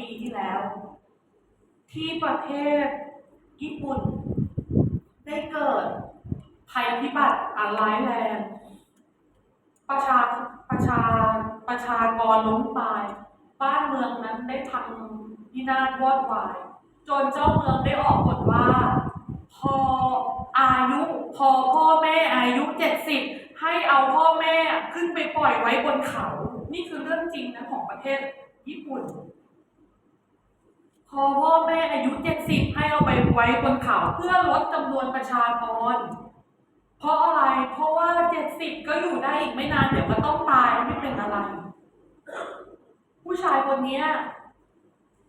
ปีที่แล้ว ที่ประเทศญี่ปุ่น ได้เกิดภัยพิบัติอันร้ายแรง ประชาประชาประชากรล้มตาย บ้านเมืองนั้นได้พังพินาศวอดวาย จนเจ้าเมืองได้ออกกฎว่า พออายุพอพ่อแม่อายุเจ็ดสิบให้เอาพ่อแม่ขึ้นไปปล่อยไว้บนเขา นี่คือเรื่องจริงนะของประเทศญี่ปุ่น พอพ่อแม่อายุเจ็ดสิบให้เอาไปไว้บนเขาเพื่อลดจำนวนประชากร เพราะอะไร เพราะว่าเจ็ดสิบก็อยู่ได้อีกไม่นานเดี๋ยวก็ต้องตายไม่เป็นอะไร ผู้ชายคนนี้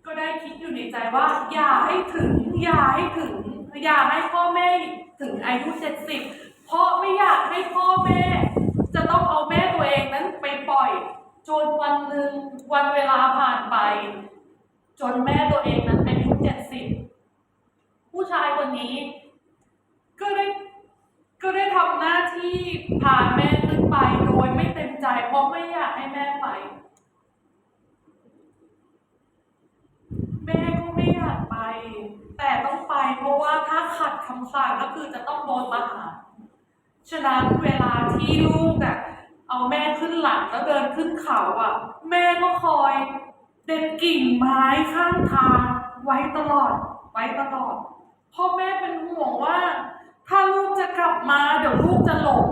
ก็ได้คิดอยู่ในใจว่า อย่าให้ถึง อย่าให้ถึง อย่าให้พ่อแม่ถึงอายุเจ็ดสิบเพราะไม่อยากให้พ่อแม่ จะต้องเอาแม่ตัวเองนั้นไปปล่อย จนวันหนึ่งวันเวลาผ่านไป จนแม่ตัวเองนั้นอายุเจ็ดสิบผู้ชายคนนี้ ก็ได้ก็ได้ทำหน้าที่พาแม่ขึ้นไปโดยไม่เต็มใจเพราะไม่อยากให้แม่ไป แม่ก็ไม่อยากไป แต่ต้องไปเพราะว่าถ้าขัดคำสั่งก็คือจะต้องโดนประหารฉะนั้นเวลาที่ลูกอะเอาแม่ขึ้นหลังแล้วเดินขึ้นเขาอะ แม่ก็คอย เด็ดกิ่งไม้ข้างทางไว้ตลอด ไว้ตลอด พ่อแม่เป็นห่วงว่า ถ้าลูกจะกลับมาเดี๋ยวลูกจะหลง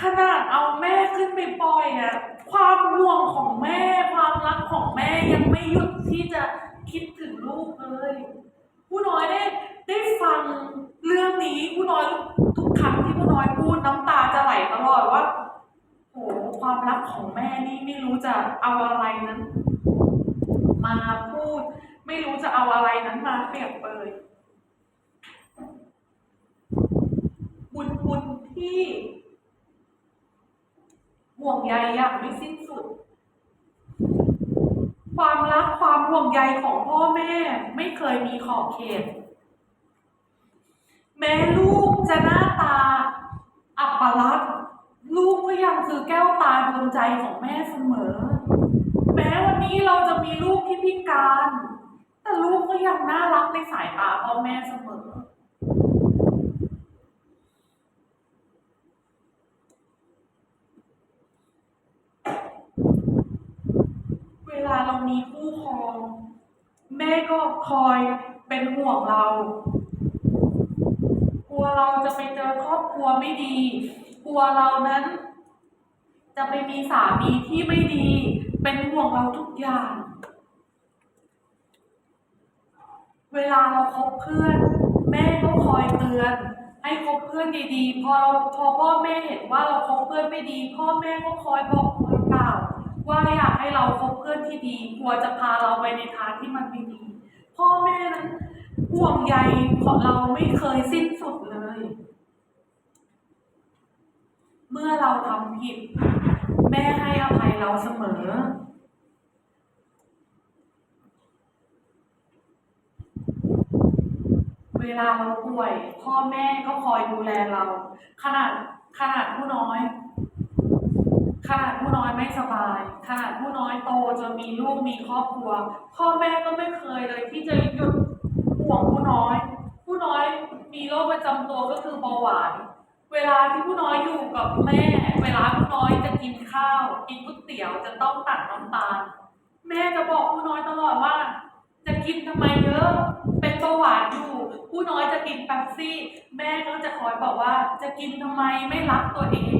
ขนาดเอาแม่ขึ้นไปปล่อยอะความห่วงของแม่ ความรักของแม่ยังไม่หยุดที่จะคิดถึงลูกเลย ผู้น้อยได้ได้ฟังเรื่องนี้ผู้น้อยทุกครั้งที่ผู้น้อยพูดน้ำตาจะไหลตลอดว่า โหความรักของแม่นี่ไม่รู้จะเอาอะไรนั้น มาพูด ไม่รู้จะเอาอะไรนั้นมาเปรียบเปยบุญคุณที่ห่วงใยอย่างไม่สิ้นสุด ความรักความห่วงใยของพ่อแม่ไม่เคยมีขอบเขต แม้ลูกจะหน้าตาอัปลักษณ์ ลูกก็ยังคือแก้วตาดวงใจของแม่เสมอ แม้วันนี้เราจะมีลูกที่พิการ แต่ลูกก็ยังน่ารักในสายตาพ่อแม่เสมอ เวลาเรามีคู่ครอง แม่ก็คอยเป็นห่วงเรา กลัวเราจะไปเจอครอบครัวไม่ดี ลัวเรานั้น จะไปมีสามีที่ไม่ดี เป็นห่วงเราทุกอย่าง เวลาเราคบเพื่อน แม่ก็คอยเตือน ให้คบเพื่อนดีๆ พอเราพอพ่อแม่เห็นว่าเราคบเพื่อนไม่ดี พ่อแม่ก็คอยบอกคอยกล่าวว่าอยากให้เราคบเพื่อนที่ดีกลัวจะพาเราไปในทางที่มันไม่ดี พ่อแม่นั้นห่วงใยของเราไม่เคยสิ้นสุดเลย เมื่อเราทำผิด แม่ให้อภัยเราเสมอ เวลาเราป่วย พ่อแม่ก็คอยดูแลเรา ขนาดขนาดผู้น้อย ขนาดผู้น้อยไม่สบาย ขนาดผู้น้อยโตจนมีลูกมีครอบครัว พ่อแม่ก็ไม่เคยเลยที่จะหยุดห่วงผู้น้อย ผู้น้อยมีโรคประจำตัวก็คือเบาหวาน เวลาที่ผู้น้อยอยู่กับแม่ เวลาผู้น้อยจะกินข้าว กินก๋วยเตี๋ยวจะต้องตัดน้ำตาล แม่จะบอกผู้น้อยตลอดว่า จะกินทำไมเยอะ เป็นเบาหวานอยู่ ผู้น้อยจะกินแป๊บซี่ แม่ก็จะคอยบอกว่า จะกินทำไมไม่รักตัวเอง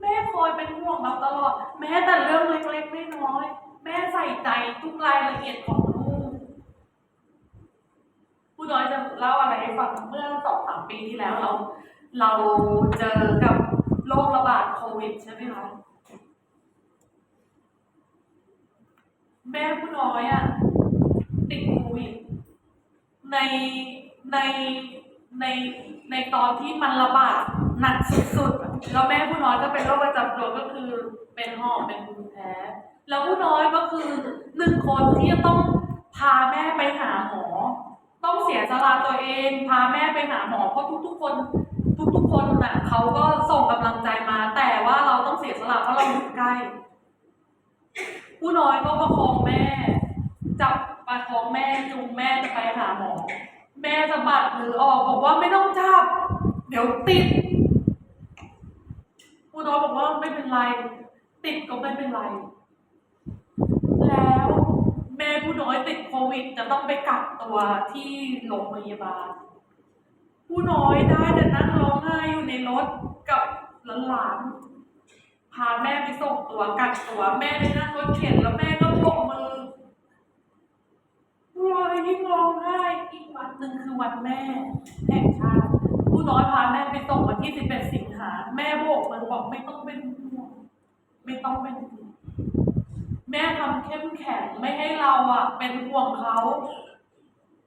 แม่คอยเป็นห่วงเราตลอด แม้แต่เรื่องเล็กๆน้อยแม่ใส่ใจทุกรายละเอียดของลูกผู้น้อยจะเล่าอะไรให้ฟังเมื่อสองสามปีที่แล้วเรา เราเจอกับโรคระบาดโควิดใช่ไหมคะแม่ผู้น้อยอะติดโควิดในในในในตอนที่มันระบาดหนักสุดๆแล้วแม่ผู้น้อยก็เป็นโรคประจำตัวก็คือเป็นหอบเป็นภูมิแพ้แล้วผู้น้อยก็คือหนึ่งคนที่จะต้องพาแม่ไปหาหมอ ต้องเสียสละตัวเอง พาแม่ไปหาหมอเพราะทุกๆคน ทุกๆคนน่ะเขาก็ส่งกำลังใจมา แต่ว่าเราต้องเสียสละเพราะเราอยู่ใกล้ ผู้น้อยก็ประคองแม่ จับประคองแม่จูงแม่จะไปหาหมอ แม่สะบัดหรือออกบอกว่าไม่ต้องจับ เดี๋ยวติด ผู้น้อยบอกว่าไม่เป็นไร ติดก็ไม่เป็นไร แล้วแม่ผู้น้อยติดโควิดจะต้องไปกักตัวที่โรงพยาบาล ผู้น้อยได้แต่นั่งร้องไห้อยู่ในรถกับหลานพาแม่ไปส่งตัวกักตัวแม่ได้นั่งรถเข็นแล้วแม่ก็โบกมือผู้อยยิ่งร้องไห้อีกวันหนึ่งคือวันแม่แห่งชาติผู้น้อยพาแม่ไปส่งวันที่ 11 สิงหาแม่โบกมือบอกไม่ต้องเป็นห่วงไม่ต้องเป็นห่วงแม่ทำเข้มแข็งไม่ให้เราอะเป็นห่วงเขา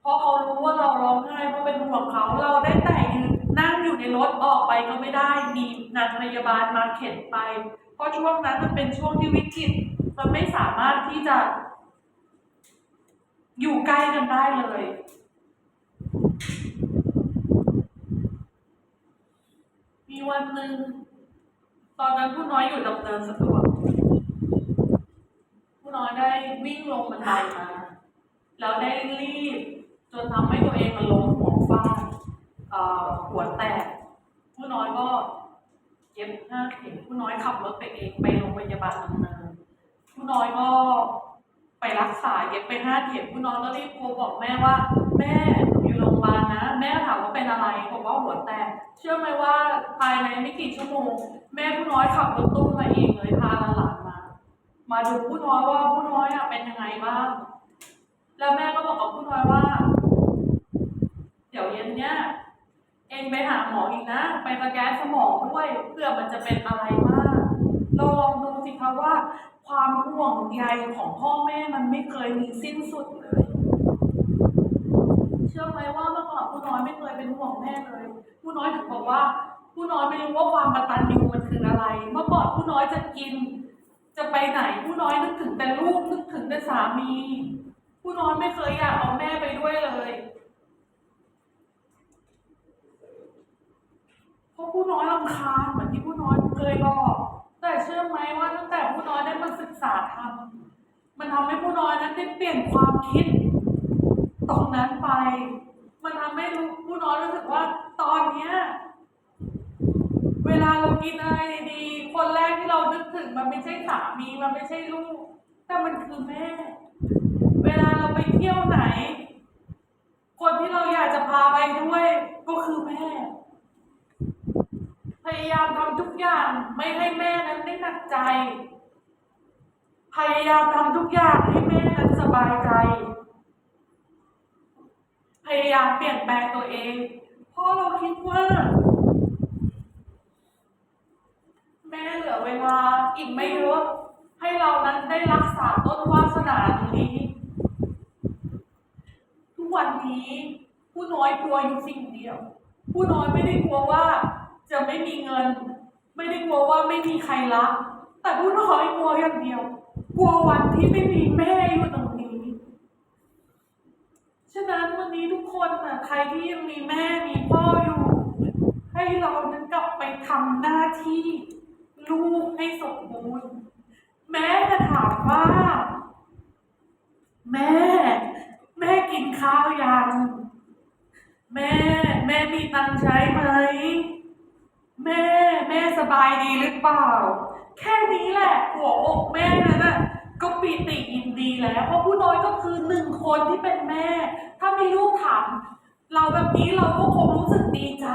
เพราะเขารู้ว่าเราร้องไห้เพราะเป็นห่วงเขา เราได้แต่ยืนนั่งอยู่ในรถออกไปก็ไม่ได้ มีนางพยาบาลมาเข็นไป เพราะช่วงนั้นมันเป็นช่วงที่วิกฤต มันไม่สามารถที่จะ อยู่ใกล้กันได้เลย มีวันหนึ่งตอนนั้นผู้น้อยอยู่ดำเนินสะดวกผู้น้อยได้วิ่งลงบันไดมาแล้วได้รีบ จนทำให้ตัวเองมันล้มหัวฟาดหัวแตก ผู้น้อยก็เย็บห้าเข็มผู้น้อยขับรถไปเองไปโรงพยาบาลดำเนินผู้น้อยก็ไปรักษาเย็บไปห้าเข็มผู้น้อยก็รีบโทรบอกแม่ว่า แม่อยู่โรงพยาบาลนะ แม่ถามว่าเป็นอะไรบอกว่าหัวแตกเชื่อไหมว่าภายในไม่กี่ชั่วโมง แม่ผู้น้อยขับรถตู้มาเองเลยพาหลานมา มาดูผู้น้อยว่าผู้น้อยอะเป็นยังไงบ้างแล้วแม่ก็บอกกับผู้น้อยว่า เดี๋ยวเย็นเนี้ยเองไปหาหมออีกนะ ไปสแกนสมองด้วยเพื่อมันจะเป็นอะไรมากเราลองดูสิคะว่า ความห่วงใยของพ่อแม่มันไม่เคยมีสิ้นสุดเลย เชื่อไหมว่าเมื่อก่อนผู้น้อยไม่เคยเป็นห่วงแม่เลย ผู้น้อยถึงบอกว่า ผู้น้อยไม่รู้ว่าความกตัญญูมันคืออะไร เมื่อก่อนผู้น้อยจะกิน จะไปไหนผู้น้อยนึกถึงแต่ลูกนึกถึงแต่สามี ผู้น้อยไม่เคยอยากเอาแม่ไปด้วยเลย เพ ราะผู้น้อยรำคาญเหมือนที่ผู้น้อยเคยบอก แต่เชื่อไหมว่าตั้งแต่ผู้น้อยได้มาศึกษาธรรมมันทำให้ผู้น้อยนั้นได้เปลี่ยนความคิด ตรงนั้นไป มันทำให้ผู้น้อยรู้สึกว่าตอนเนี้ยเวลาเรากินอะไรดีๆคนแรกที่เรานึกถึงมันไม่ใช่สามีมันไม่ใช่ลูก แต่มันคือแม่ เวลาเราไปเที่ยวไหน คนที่เราอยากจะพาไปด้วยก็คือแม่ พยายามทำทุกอย่างไม่ให้แม่นั้นได้หนักใจ พยายามทำทุกอย่างให้แม่นั้นสบายใจ พยายามเปลี่ยนแปลงตัวเองเพราะเราคิดว่า แม่เหลือเวลาอีกไม่เยอะให้เรานั้นได้รักษาต้นวาสนาตรงนี้ ทุกวันนี้ผู้น้อยกลัวอยู่สิ่งเดียว ผู้น้อยไม่ได้กลัวว่า จะไม่มีเงิน ไม่ได้กลัวว่าไม่มีใครรัก แต่ผู้น้อยกลัวอย่างเดียว กลัววันที่ไม่มีแม่อยู่ตรงนี้ ฉะนั้นวันนี้ทุกคนน่ะใครที่ยังมีแม่มีพ่ออยู่ ให้เรานั้นกลับไปทำหน้าที่ลูกให้สมบูรณ์ แม่จะถามว่า แม่ แม่กินข้าวยัง แม่ แม่มีตังใช้ไหม แม่แม่สบายดีหรือเปล่า แค่นี้แหละหัวอกแม่นั่นน่ะก็ปีติยินดีแล้วเพราะผู้น้อยก็คือหนึ่งคนที่เป็นแม่ ถ้ามีลูกถามเราแบบนี้เราก็คงรู้สึกดีใจ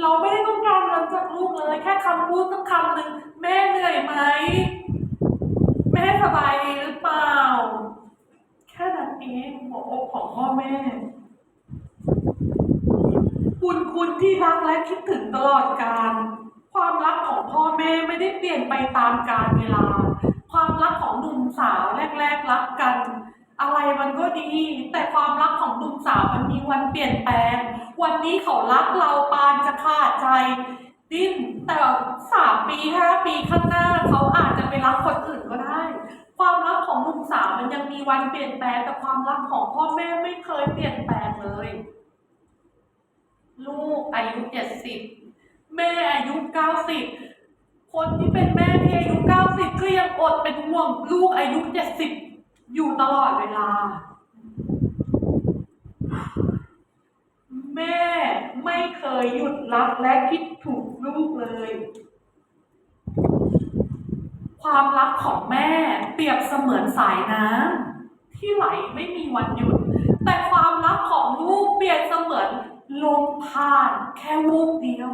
เราไม่ได้ต้องการเงินจากลูกเลย แค่คำพูดสักคำหนึ่งแม่เหนื่อยไหมแม่สบายดีหรือเปล่า แค่นั้นเองหัวอกของพ่อแม่ คุณคุณที่รักและคิดถึงตลอดกาลความรักของพ่อแม่ไม่ได้เปลี่ยนไปตามกาลเวลา ความรักของหนุ่มสาวแรกๆรักกัน อะไรมันก็ดี แต่ความรักของหนุ่มสาวมันมีวันเปลี่ยนแปลง วันนี้เขารักเราปานจะขาดใจ ดิ้นแต่สามปีห้าปีข้างหน้าเขาอาจจะไปรักคนอื่นก็ได้ ความรักของหนุ่มสาวมันยังมีวันเปลี่ยนแปลงแต่ความรักของพ่อแม่ไม่เคยเปลี่ยนแปลงเลย ลูกอายุเจ็ดสิบแม่อายุเก้าสิบคนที่เป็นแม่ที่อายุเก้าสิบก็ยังอดเป็นห่วงลูกอายุเจ็ดสิบอยู่ตลอดเวลา แม่ไม่เคยหยุดรักและคิดถูกลูกเลย ความรักของแม่เปรียบเสมือนสายน้ำที่ไหลไม่มีวันหยุด แต่ความรักของลูกเปรียบเสมือนลม ผ่านแค่วูบเดียว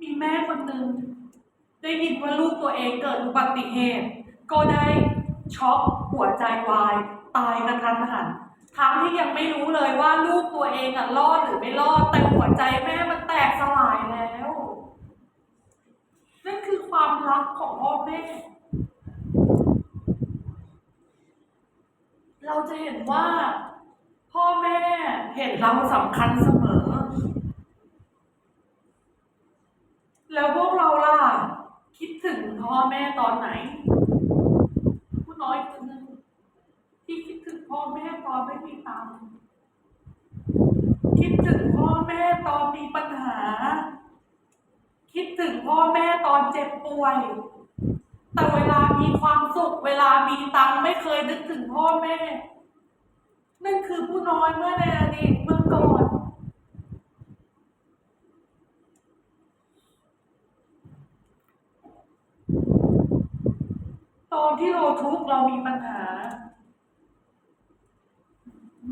มีแม่คนหนึ่งได้ยินว่าลูกตัวเองเกิดอุบัติเหตุ ก็ได้ช็อกหัวใจวาย ตายกระทันหันทั้งที่ยังไม่รู้เลยว่าลูกตัวเองอะรอดหรือไม่รอดแต่หัวใจแม่มันแตกสลายแล้ว นั่นคือความรักของพ่อแม่ เราจะเห็นว่า พ่อแม่เห็นเราสำคัญเสมอ แล้วพวกเราล่ะ คิดถึงพ่อแม่ตอนไหน ผู้น้อยคนหนึ่งที่คิดถึงพ่อแม่ตอนไม่มีตังค์คิดถึงพ่อแม่ตอนมีปัญหา คิดถึงพ่อแม่ตอนเจ็บป่วย แต่เวลามีความสุข เวลามีตังค์ไม่เคยนึกถึงพ่อแม่ นั่นคือผู้น้อยเมื่อในอดีตเมื่อก่อนตอนที่เราทุกข์เรามีปัญหา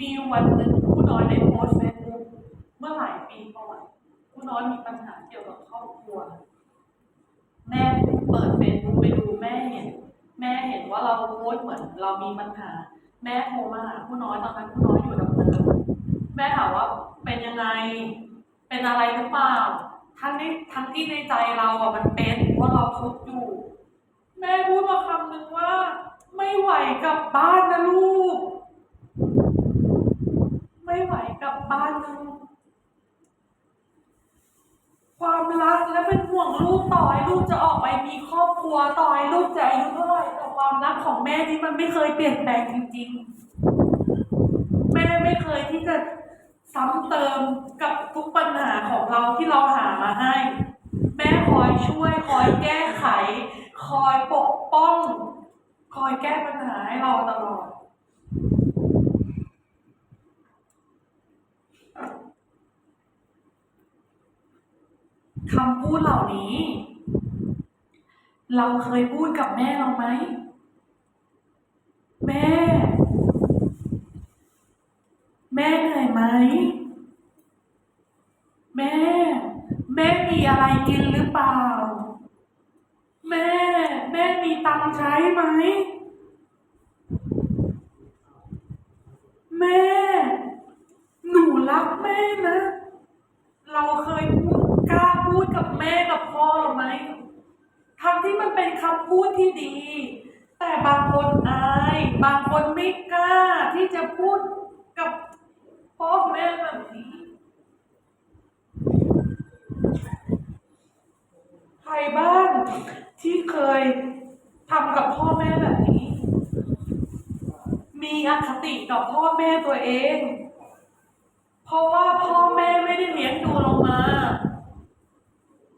มีวันหนึ่งผู้น้อยได้โพสเฟซบุ๊กเมื่อหลายปีก่อนผู้น้อยมีปัญหาเกี่ยวกับครอบครัว แม่เปิดเฟซบุ๊กไปดูแม่เห็น แม่เห็นว่าเราโพสเหมือนเรามีปัญหา แม่โทรมาหาผู้น้อยตอนนั้นผู้น้อยอยู่ดำเนินแม่ถามว่าเป็นยังไง เป็นอะไรหรือเปล่าทั้งที่ทั้งที่ในใจเราอะมันเป็นเพราะเราทุกข์อยู่ แม่พูดมาคำหนึ่งว่า ไม่ไหวกลับบ้านนะลูก ไม่ไหวกลับบ้านนะลูก ความรักและเป็นห่วงลูกต่อให้ลูกจะออกไปมีครอบครัวต่อให้ลูกจะอายุเท่าไหร่แต่ความรักของแม่นี่มันไม่เคยเปลี่ยนแปลงจริง ๆ แม่ไม่เคยที่จะซ้ำเติมกับทุกปัญหาของเราที่เราหามาให้ แม่คอยช่วยคอยแก้ไข คอยปกป้อง คอยแก้ปัญหาให้เราตลอด คำพูดเหล่านี้ เราเคยพูดกับแม่เราไหม แม่ แม่เหนื่อยไหม แม่ แม่มีอะไรกินหรือเปล่า แม่ แม่มีตังค์ใช้ไหม หนูรักแม่นะ เราเคยพูดกล้าพูดกับแม่กับพ่อไหมทั้งที่มันเป็นคำพูดที่ดี แต่บางคนอาย บางคนไม่กล้าที่จะพูดกับพ่อแม่แบบนี้ ใครบ้างที่เคยทำกับพ่อแม่แบบนี้ มีอค ติกับพ่อแม่ตัวเอง เพราะว่าพ่อแม่ไม่ได้เลี้ยงดูเรามา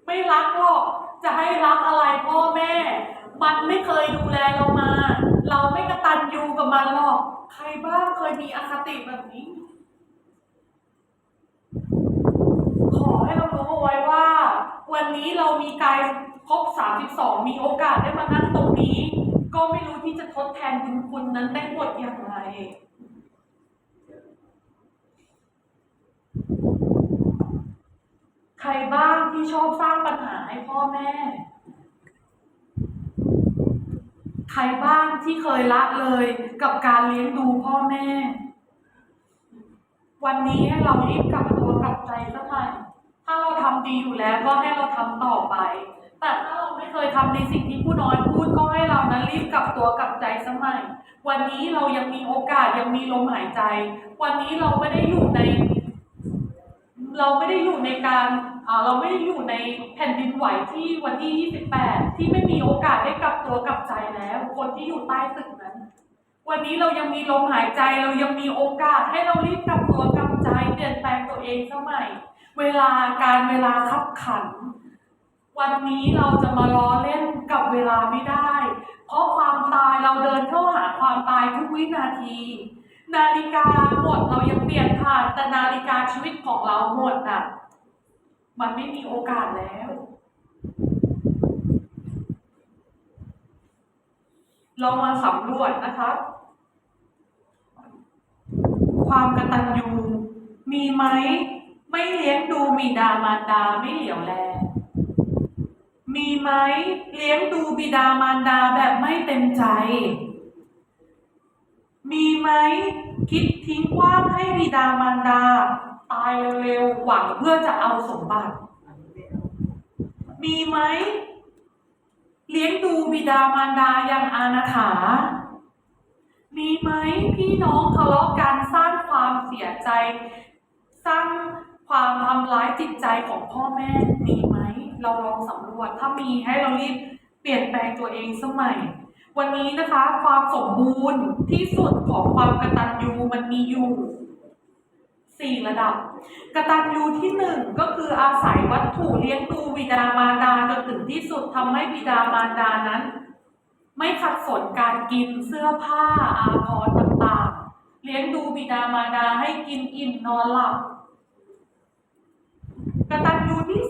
ไม่รักหรอกจะให้รักอะไรพ่อแม่ มันไม่เคยดูแลเรามา เราไม่กระตันยูกับมันหรอก ใครบ้างเคยมีอคติแบบนี้ ขอให้เรารู้เอาไว้ว่า วันนี้เรามีกายครบ 32 มีโอกาสได้มานั่งตรงนี้ ก็ไม่รู้ที่จะทดแทนบุญคุณนั้นได้หมดอย่างไร ใครบ้างที่ชอบสร้างปัญหาให้พ่อแม่ ใครบ้างที่เคยละเลยกับการเลี้ยงดูพ่อแม่ วันนี้ให้เรารีบกลับตัวกลับใจสักหน่อยถ้าเราทำดีอยู่แล้วก็ให้เราทำต่อไป แต่ถ้าเราไม่เคยทำในสิ่งที่ผู้น้อยพูดก็ให้เรานั้นรีบกลับตัวกลับใจสักหน่อยวันนี้เรายังมีโอกาสยังมีลมหายใจ วันนี้เราไม่ได้อยู่ใน เราไม่ได้อยู่ในการเราไม่ได้อยู่ในแผ่นดินไหวที่วันที่ 28 ที่ไม่มีโอกาสได้กลับตัวกลับใจแล้ว คนที่อยู่ใต้ตึกนั้น วันนี้เรายังมีลมหายใจเรายังมีโอกาสให้เรารีบกลับตัวกลับใจเปลี่ยนแปลงตัวเองสมัย เวลาการเวลาขับขัน วันนี้เราจะมาล้อเล่นกับเวลาไม่ได้ เพราะความตายเราเดินเข้าหาความตายทุกวินาที นาฬิกาหมดเรายังเปลี่ยนผ่านแต่นาฬิกาชีวิตของเราหมดอะ มันไม่มีโอกาสแล้ว เรามาสำรวจนะครับความกตัญญูมีไหม ไม่เลี้ยงดูบิดามารดาไม่เหลียวแล มีไหมเลี้ยงดูบิดามารดาแบบไม่เต็มใจ มีไหมคิดทิ้งขว้างให้บิดามารดา ตายเร็วๆหวังเพื่อจะเอาสมบัติ มีไหมเลี้ยงดูบิดามารดาอย่างอาณาถา มีไหมพี่น้องทะเลาะกันสร้างความเสียใจ สร้างความทำร้ายจิตใจของพ่อแม่มี เราลองสำรวจ ถ้ามีให้เรารีบเปลี่ยนแปลงตัวเองสมัย วันนี้นะคะความสมบูรณ์ที่สุดของความกระตัญญูมันมีอยู่สี่ระดับ กระตัญญูที่หนึ่งก็คืออาศัยวัตถุเลี้ยงดูบิดามารดาจนถึงที่สุดทำให้บิดามารดานั้น ไม่ขัดสนการกินเสื้อผ้าอาภรณ์ต่างๆ เลี้ยงดูบิดามารดาให้กินอิ่มนอนหลับ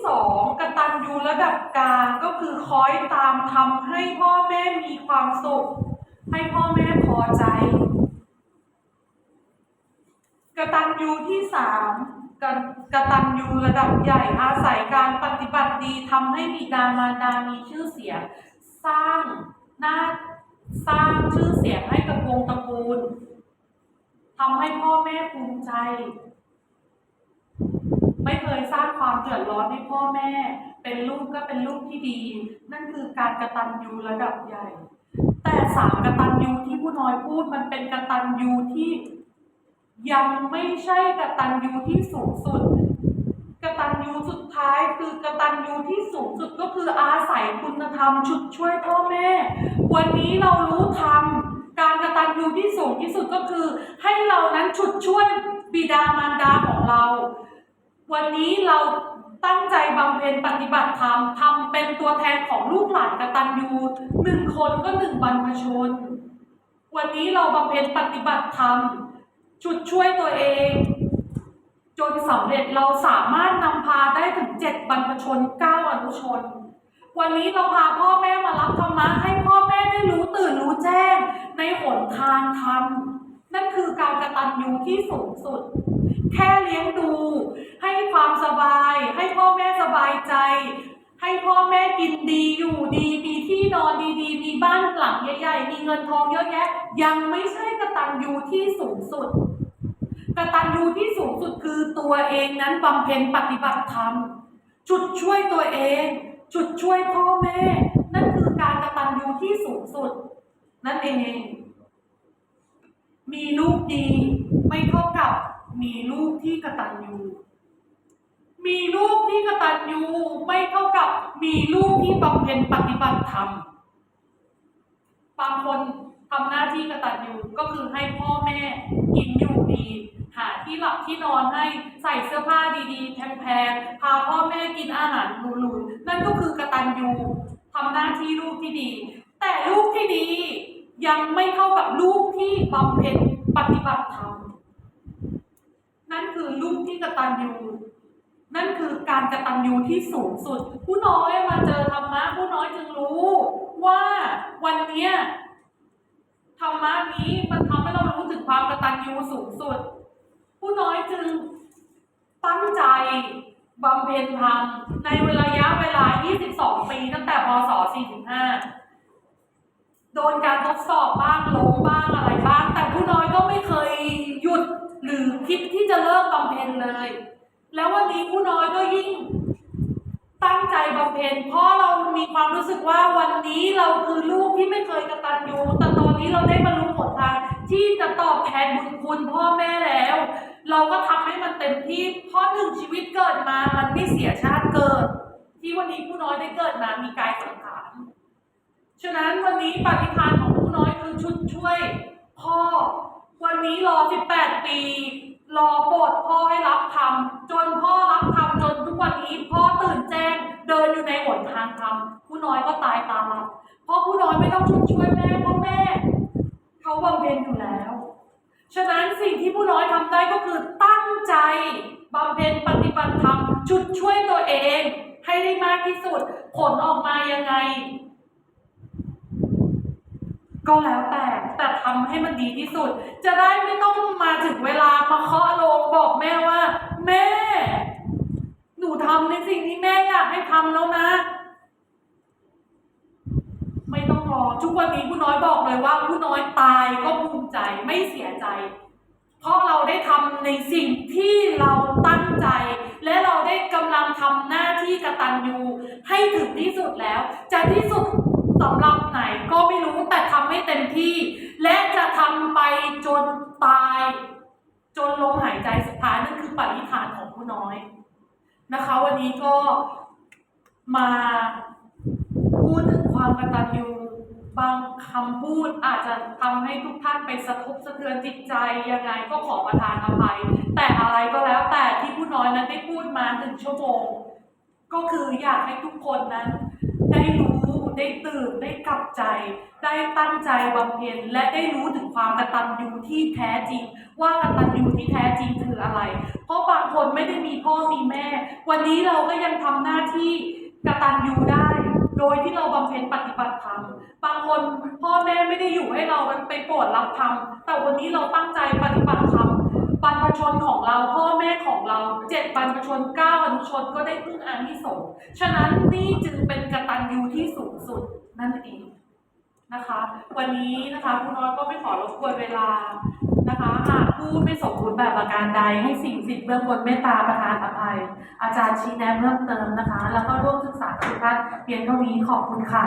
สองกตัญญูระดับกลางก็คือคอยตามทำให้พ่อแม่มีความสุข ให้พ่อแม่พอใจ กตัญญูที่สามกกตัญญูระดับใหญ่อาศัยการปฏิบัติดีทำให้บิดามารดามีชื่อเสียง สร้างหน้าสร้างชื่อเสียงให้กับวงตระกูลทำให้พ่อแม่ภูมิใจ ไม่เคยสร้างความเดือดร้อนให้พ่อแม่ เป็นลูกก็เป็นลูกที่ดี นั่นคือการกระตันยูระดับใหญ่ แต่สามกระตัญญูที่ผู้น้อยพูดมันเป็นกระตัญญูที่ยังไม่ใช่กระตัญญูที่สูงสุดกระตัญญูสุดท้ายคือกระตัญญูที่สูงสุดก็คืออาศัยคุณธรรมชุดช่วยพ่อแม่ วันนี้เรารู้ธรรมการกระตัญญูที่สูงที่สุดก็คือ ให้เรานั้นฉุดช่วยบิดามารดาของเรา วันนี้เราตั้งใจบำเพ็ญปฏิบัติธรรมทำเป็นตัวแทนของลูกหลานกตัญญูหนึ่งคนก็หนึ่งบรรพชน วันนี้เราบำเพ็ญปฏิบัติธรรมฉุดช่วยตัวเอง จนสำเร็จเราสามารถนำพาได้ถึงเจ็ดบรรพชนเก้าอนุชน วันนี้เราพาพ่อแม่มารับธรรมะให้พ่อแม่ได้รู้ตื่นรู้แจ้งในหนทางธรรมนั่นคือการกระตัญญูที่สูงสุด แค่เลี้ยง บาย ให้พ่อแม่สบายใจ ให้พ่อแม่กินดีอยู่ดี มีที่นอนดีๆ มีบ้านหลังใหญ่ๆ มีเงินทองเยอะแยะ ยังไม่ใช่กระตัญญูที่สูงสุดกระตัญญูที่สูงสุดคือตัวเองนั้นบำเพ็ญปฏิบัติธรรม จุดช่วยตัวเอง จุดช่วยพ่อแม่ นั่นคือการกระตัญญูที่สูงสุด นั่นเอง มีลูกดีไม่เท่ากับมีลูกที่กระตัญญู มีลูกที่กตัญญูไม่เท่ากับมีลูกที่บำเพ็ญปฏิบัติธรรม บางคนทำหน้าที่กตัญญูก็คือให้พ่อแม่กินอยู่ดี หาที่หลับที่นอนให้ใส่เสื้อผ้าดีๆ แพงๆ พาพ่อแม่กินอาหารหรูๆ นั่นก็คือกตัญญูทำหน้าที่ลูกที่ดี แต่ลูกที่ดียังไม่เท่ากับลูกที่บำเพ็ญปฏิบัติธรรม นั่นคือลูกที่กตัญญู นั่นคือการกระตัญญูที่สูงสุด ผู้น้อยมาเจอธรรมะผู้น้อยจึงรู้ว่าวันเนี้ยธรรมะนี้มันทำให้เรารู้ถึงความกระตัญญูสูงสุด ผู้น้อยจึงตั้งใจบำเพ็ญธรรมในระยะเวลา 22 ปี ตั้งแต่พศ 45 โดนการทดสอบบ้างล้มบ้างอะไรบ้าง แต่ผู้น้อยก็ไม่เคยหยุดหรือคิดที่จะเลิกบำเพ็ญเลย แล้ววันนี้ผู้น้อยก็ยิ่งตั้งใจบำเพ็ญเพราะเรามีความรู้สึกว่าวันนี้เราคือลูกที่ไม่เคยกระตัญญูแต่ตอนนี้เราได้บรรลุผลทางที่จะตอบแทนบุญคุณพ่อแม่แล้ว เราก็ทำให้มันเต็มที่เพราะหนึ่งชีวิตเกิดมามันไม่เสียชาติเกิด ที่วันนี้ผู้น้อยได้เกิดมามีกายสังขารฉะนั้นวันนี้ปฏิภาณของผู้น้อยคือชุดช่วยพ่อวันนี้รอ 18 ปี รอโปรดพ่อให้รับธรรมจนพ่อรับธรรมจนทุกวันนี้พ่อตื่นแจ้งเดินอยู่ในหนทางธรรมผู้น้อยก็ตายตามเราเพราะผู้น้อยไม่ต้องชุดช่วยแม่เพราะแม่เขาบำเพ็ญอยู่แล้ว ฉะนั้นสิ่งที่ผู้น้อยทำได้ก็คือตั้งใจบำเพ็ญปฏิบัติธรรมจุดช่วยตัวเอง ให้ได้มากที่สุดผลออกมายังไง ก็แล้วแต่ แต่ทำให้มันดีที่สุด จะได้ไม่ต้องมาถึงเวลามาเคาะโลงบอกแม่ว่า แม่ หนูทำในสิ่งที่แม่อยากให้ทำแล้วนะ ไม่ต้องรอทุกวันนี้ผู้น้อยบอกเลยว่าผู้น้อยตายก็ภูมิใจไม่เสียใจ เพราะเราได้ทำในสิ่งที่เราตั้งใจ และเราได้กำลังทำหน้าที่กระตัญญูให้ถึงที่สุดแล้วจะที่สุด สำหรับไหนก็ไม่รู้แต่ทำให้เต็มที่ และจะทำไปจนตาย จนลมหายใจสุดท้ายนั่นคือปณิธานของผู้น้อยนะคะ วันนี้ก็มาพูดถึงความกตัญญูบางคำพูดอาจจะทำให้ทุกท่านไปสะทบสะเทือนจิตใจยังไงก็ขอประทานอภัยแต่อะไรก็แล้วแต่ที่ผู้น้อยนั้นได้พูดมาหนึ่งชั่วโมง ก็คืออยากให้ทุกคนนั้นได้รู้ ได้ตื่นได้กลับใจ ได้ตั้งใจบำเพ็ญและได้รู้ถึงความกตัญญูที่แท้จริง ว่ากตัญญูที่แท้จริงคืออะไร เพราะบางคนไม่ได้มีพ่อมีแม่ วันนี้เราก็ยังทำหน้าที่กตัญญูได้ โดยที่เราบำเพ็ญปฏิบัติธรรมบางคนพ่อแม่ไม่ได้อยู่ให้เราไปโปรดรับธรรมแต่วันนี้เราตั้งใจปฏิบัติ บรรพชนของเราพ่อแม่ของเราเจ็ดบรรพชนเก้าอนุชนก็ได้พึ่งอานิสงส์ฉะนั้นนี่จึงเป็นกตัญญูที่สูงสุดนั่นเองนะคะ วันนี้นะคะผู้น้อยก็ไม่ขอรบกวนเวลานะคะหากผู้ไม่สมบูรณ์แบบประการใดให้สิ่งสิทธิ์เบื้องบนเมตตาประทานอภัย อาจารย์ชี้แนะเพิ่มเติมนะคะ แล้วก็ร่วมศึกษากับทุกท่านเพียงเท่านี้ขอบคุณค่ะ